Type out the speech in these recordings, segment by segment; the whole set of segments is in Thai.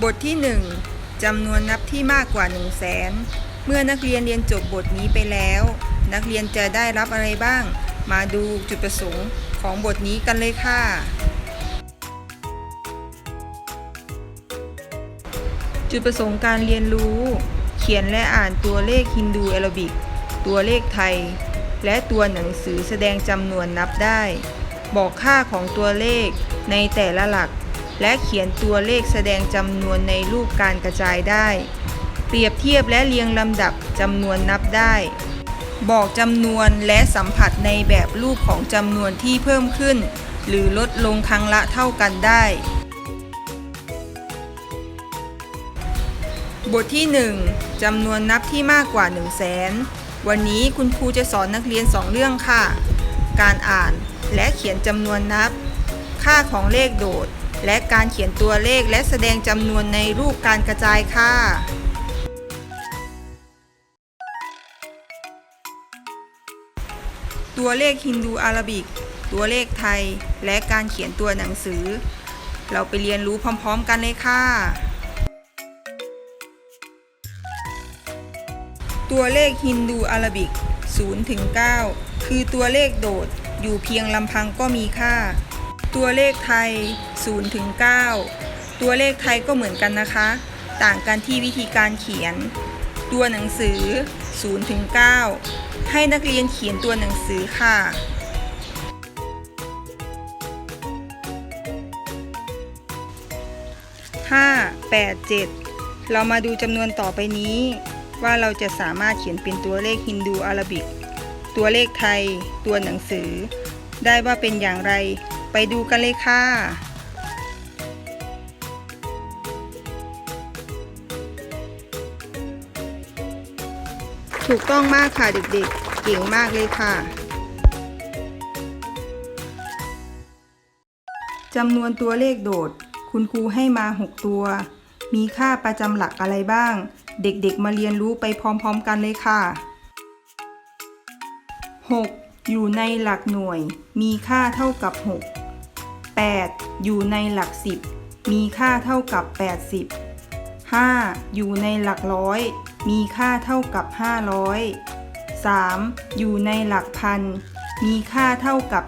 บทที่ 1จำนวนนับที่มากกว่า 1 0 0 0 0แสนเมื่อนักเรียนเรียนจบบทนี้ไปแล้ว นักเรียนจะได้รับอะไรบ้าง มาดูจุดประสงค์ของบทนี้กันเลยค่ะ จุดประสงค์การเรียนรู้ เขียนและอ่านตัวเลขฮินดูแอโรบิก ตัวเลขไทย และตัวหนังสือแสดงจำนวนนับได้ บอกค่าของตัวเลขในแต่ละหลัก และเขียนตัวเลขแสดงจำนวนในรูปการกระจายได้ เปรียบเทียบและเรียงลำดับจำนวนนับได้ บอกจำนวนและสัมผัสในแบบรูปของจำนวนที่เพิ่มขึ้น หรือลดลงครั้งละเท่ากันได้ บทที่ 1จำนวนนับที่มากกว่า 1 0 0 0 0แสนวันนี้คุณครูจะสอนนักเรียน 2 เรื่องค่ะ การอ่านและเขียนจำนวนนับ ค่าของเลขโดด และการเขียนตัวเลขและแสดงจำนวนในรูปการกระจายค่ะตัวเลขฮินดูอาราบิก ตัวเลขไทย และการเขียนตัวหนังสือ เราไปเรียนรู้พร้อม ๆ กันเลยค่ะ ตัวเลขฮินดูอาราบิก0ถึง9คือตัวเลขโดดอยู่เพียงลำพังก็มีค่า ตัวเลขไทย0ถึง9ตัวเลขไทยก็เหมือนกันนะคะ ต่างกันที่วิธีการเขียน ตัวหนังสือ0ถึง9ให้นักเรียนเขียนตัวหนังสือค่ะ5 8 7 เรามาดูจำนวนต่อไปนี้ ว่าเราจะสามารถเขียนเป็นตัวเลขฮินดูอารบิก ตัวเลขไทย ตัวหนังสือ ได้ว่าเป็นอย่างไร ไปดูกันเลยค่ะถูกต้องมากค่ะเด็กๆ เก่งมากเลยค่ะจำนวนตัวเลขโดด คุณครูให้มา 6 ตัว มีค่าประจำหลักอะไรบ้าง เด็กๆ มาเรียนรู้ไปพร้อมๆกันเลยค่ะ 6. อยู่ในหลักหน่วย มีค่าเท่ากับ 6 8. อยู่ในหลัก 10 มีค่าเท่ากับ 80 5. อยู่ในหลักร้อย มีค่าเท่ากับ 500 3. อยู่ในหลักพัน มีค่าเท่ากับ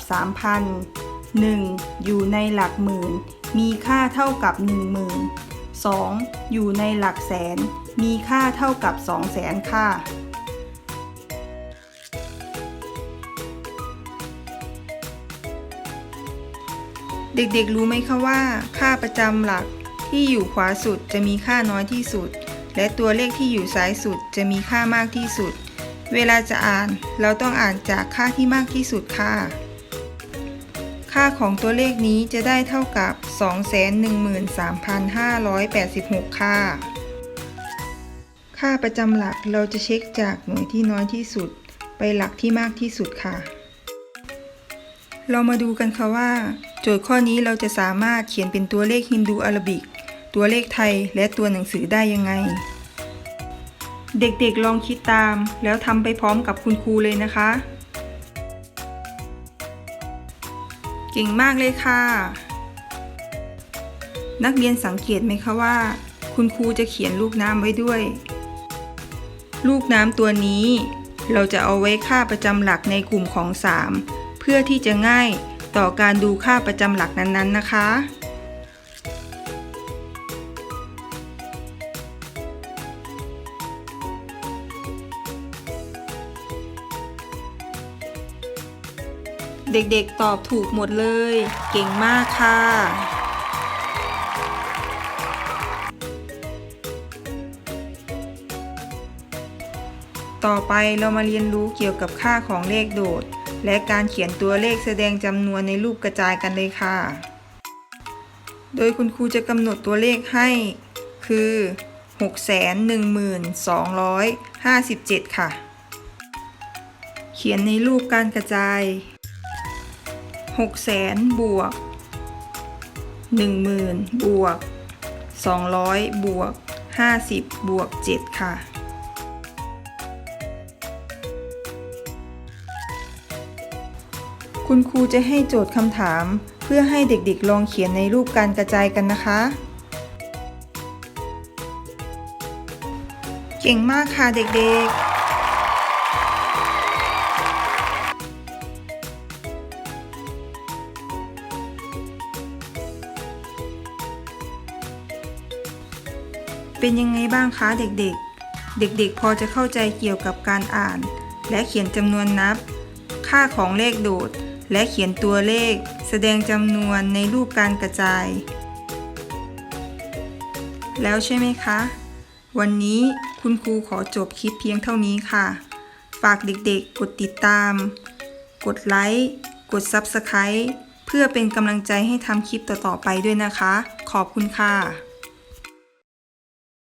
3,000 1. อยู่ในหลักหมื่น มีค่าเท่ากับ 10,000 2. อยู่ในหลักแสน มีค่าเท่ากับ 200,000 ค่ะ เด็กๆ รู้ไหมคะว่า ค่าประจำหลักที่อยู่ขวาสุดจะมีค่าน้อยที่สุด และตัวเลขที่อยู่ซ้ายสุดจะมีค่ามากที่สุด เวลาจะอ่านเราต้องอ่านจากค่าที่มากที่สุดค่ะ ค่าของตัวเลขนี้จะได้เท่ากับ 213,586 ค่ะค่าประจำหลักเราจะเช็คจากหน่วยที่น้อยที่สุด ไปหลักที่มากที่สุดค่ะ เรามาดูกันค่ะว่า โจทย์ข้อนี้เราจะสามารถเขียนเป็นตัวเลขฮินดูอารบิก ตัวเลขไทยและตัวหนังสือได้ยังไง เด็กๆลองคิดตาม แล้วทำไปพร้อมกับคุณครูเลยนะคะ เก่งมากเลยค่ะ นักเรียนสังเกตไหมคะว่า คุณครูจะเขียนลูกน้ำไว้ด้วย ลูกน้ำตัวนี้ เราจะเอาไว้ค่าประจำหลักในกลุ่มของ 3 พื่อที่จะง่ายต่อการดูค่าประจำหลักนั้นๆนะคะ เด็กๆตอบถูกหมดเลย เก่งมากค่ะต่อไปเรามาเรียนรู้เกี่ยวกับค่าของเลขโดด และการเขียนตัวเลขแสดงจำนวนในรูปกระจายกันเลยค่ะ โดยคุณครูจะกำหนดตัวเลขให้คือ 612,257 ค่ะ เขียนในรูปการกระจาย 600,000บวก10,000บวก200บวก50บวก7ค่ะ คุณครูจะให้โจทย์คำถาม เพื่อให้เด็กๆลองเขียนในรูปการกระจายกันนะคะ เก่งมากค่ะเด็กๆเป็นยังไงบ้างคะเด็กๆ เด็กๆ พอจะเข้าใจเกี่ยวกับการอ่าน และเขียนจำนวนนับ ค่าของเลขโดด และเขียนตัวเลข แสดงจำนวนในรูปการกระจาย แล้วใช่ไหมคะ วันนี้คุณครูขอจบคลิปเพียงเท่านี้ค่ะ ฝากเด็กๆ กดติดตาม กดไลค์ กด Subscribe เพื่อเป็นกำลังใจให้ทำคลิปต่อๆไปด้วยนะคะ ขอบคุณค่ะ